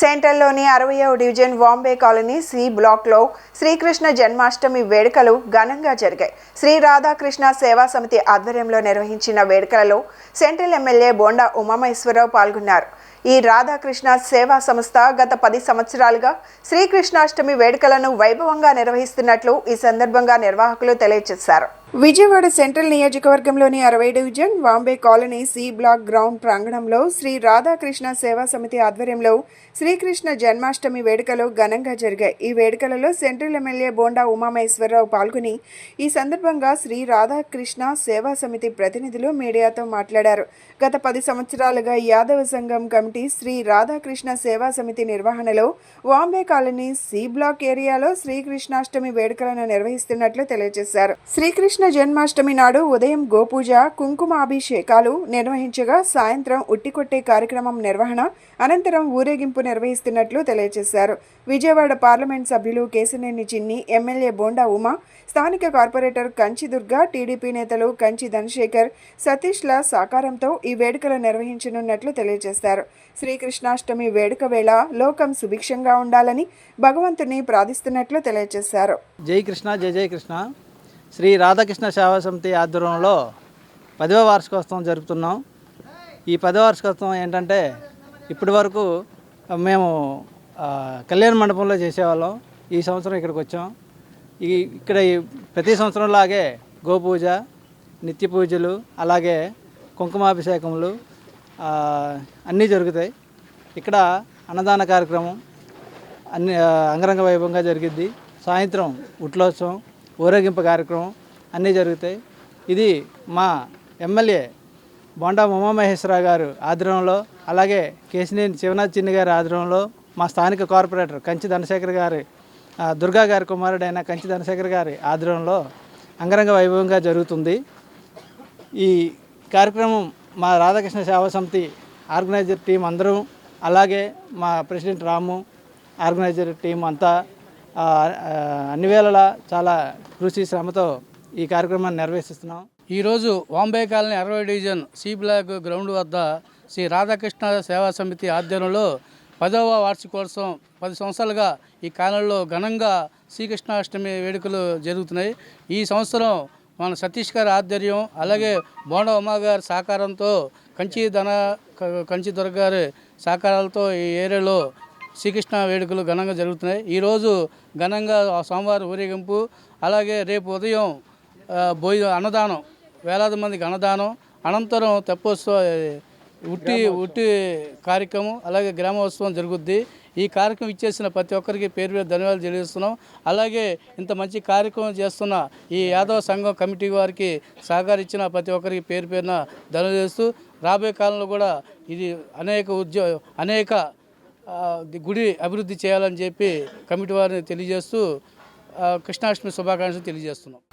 సెంట్రల్లోని అరవయవ division Vambay colony C బ్లాక్లో శ్రీకృష్ణ జన్మాష్టమి వేడుకలు ఘనంగా జరిగాయి. శ్రీ రాధాకృష్ణ సేవా సమితి ఆధ్వర్యంలో నిర్వహించిన వేడుకలలో సెంట్రల్ ఎమ్మెల్యే బోండా ఉమామహేశ్వరరావు పాల్గొన్నారు. ఈ రాధాకృష్ణ సేవా సంస్థ గత పది సంవత్సరాలుగా శ్రీకృష్ణాష్టమి వేడుకలను వైభవంగా నిర్వహిస్తున్నట్లు ఈ సందర్భంగా నిర్వాహకులు తెలియజేశారు. విజయవాడ సెంట్రల్ నియోజకవర్గంలోని అరవై division Vambay colony C block ground ప్రాంగణంలో శ్రీ రాధాకృష్ణ సేవా సమితి ఆధ్వర్యంలో శ్రీకృష్ణ జన్మాష్టమి వేడుకలు ఘనంగా జరిగాయి. ఈ వేడుకలలో సెంట్రల్ ఎమ్మెల్యే బోండా ఉమామహేశ్వరరావు పాల్గొని ఈ సందర్భంగా శ్రీ రాధాకృష్ణ సేవా సమితి ప్రతినిధులు మీడియాతో మాట్లాడారు. గత పది సంవత్సరాలుగా యాదవ సంఘం కమిటీ శ్రీ రాధాకృష్ణ సేవా సమితి నిర్వహణలో వాంబే కాలనీ సి బ్లాక్ ఏరియాలో శ్రీకృష్ణాష్టమి వేడుకలను నిర్వహిస్తున్నట్లు తెలియజేశారు. శ్రీకృష్ణ జన్మాష్టమి నాడు ఉదయం గోపూజ కుంకుమాభిషేకాలు నిర్వహించగా సాయంత్రం ఉట్టికొట్టే కార్యక్రమం నిర్వహణ అనంతరం ఊరేగింపు నిర్వహిస్తున్నట్లు తెలియజేశారు. విజయవాడ పార్లమెంట్ సభ్యులు కేశినేని చిన్ని ఎమ్మెల్యే బోండా ఉమా స్థానిక కార్పొరేటర్ కంచి దుర్గా టీడీపీ నేతలు కంచి ధనశేఖర్ సతీష్ల సాకారంతో ఈ వేడుకలు నిర్వహించనున్నట్లు తెలియజేశారు. శ్రీకృష్ణాష్టమి వేడుక వేళ లోకం సుభిక్షంగా ఉండాలని భగవంతుని ప్రార్థిస్తున్నట్లు తెలియజేశారు. జై కృష్ణ జై జై కృష్ణ. శ్రీ రాధాకృష్ణ సేవా సమితి ఆధ్వర్యంలో పదవ వార్షికోత్సవం జరుపుతున్నాం. ఈ పదవ వార్షికోత్సవం ఏంటంటే ఇప్పటి వరకు మేము కళ్యాణ మండపంలో చేసేవాళ్ళం. ఈ సంవత్సరం ఇక్కడికి వచ్చాం. ఈ ఇక్కడ ఈ ప్రతి సంవత్సరం లాగే గోపూజ నిత్య పూజలు అలాగే కుంకుమాభిషేకములు అన్నీ జరుగుతాయి. ఇక్కడ అన్నదాన కార్యక్రమం అన్ని అంగరంగ వైభవంగా జరిగిద్ది. సాయంత్రం ఉట్లోత్సవం ఊరేగింపు కార్యక్రమం అన్నీ జరుగుతాయి. ఇది మా ఎమ్మెల్యే బొండా ఉమామహేశ్వరరావు గారు ఆధ్వర్యంలో అలాగే కేసినేని శివనాథ్ చిన్ని గారి ఆధ్వర్యంలో మా స్థానిక కార్పొరేటర్ కంచి ధనశేఖర్ గారి దుర్గా గారి కుమారుడైన కంచి ధనశేఖర్ గారి ఆధ్వర్యంలో అంగరంగ వైభవంగా జరుగుతుంది. ఈ కార్యక్రమం మా రాధాకృష్ణ సేవా సమితి ఆర్గనైజర్ టీం అందరం అలాగే మా ప్రెసిడెంట్ రాము ఆర్గనైజర్ టీం అంతా అన్ని వేళలా చాలా కృషి శ్రమతో ఈ కార్యక్రమాన్ని నిర్వహిస్తున్నాం. ఈరోజు వాంబే కాలనీ అరవై డివిజన్ సి బ్లాక్ గ్రౌండ్ వద్ద శ్రీ రాధాకృష్ణ సేవా సమితి ఆధ్వర్యంలో పదవ వార్షికోత్సవం పది సంవత్సరాలుగా ఈ కాలంలో ఘనంగా శ్రీకృష్ణాష్టమి వేడుకలు జరుగుతున్నాయి. ఈ సంవత్సరం మన సతీష్ గారి ఆధ్వర్యం అలాగే బోండ ఉమాగారి సహకారంతో కంచి ధన కంచి దుర్గారి సహకారాలతో ఈ ఏరియాలో శ్రీకృష్ణ వేడుకలు ఘనంగా జరుగుతున్నాయి. ఈరోజు ఘనంగా సోమవారం ఊరేగింపు అలాగే రేపు ఉదయం భోజ అన్నదానం వేలాది మందికి అన్నదానం అనంతరం తెప్పోత్సవ ఉట్టి ఉట్టి కార్యక్రమం అలాగే గ్రామోత్సవం జరుగుద్ది. ఈ కార్యక్రమం ఇచ్చేసిన ప్రతి ఒక్కరికి పేరు పేరు ధన్యవాదాలు తెలియజేస్తున్నాం. అలాగే ఇంత మంచి కార్యక్రమం చేస్తున్న ఈ యాదవ సంఘం కమిటీ వారికి సహకరించిన ప్రతి ఒక్కరికి పేరు పేరున ధన్యవాదాలు చేస్తూ రాబోయే కాలంలో కూడా ఇది అనేక ఉద్యో అనేక గుడి అభివృద్ధి చేయాలని చెప్పి కమిటీ వారిని తెలియజేస్తూ కృష్ణాష్టమి శుభాకాంక్షలు తెలియజేస్తున్నాం.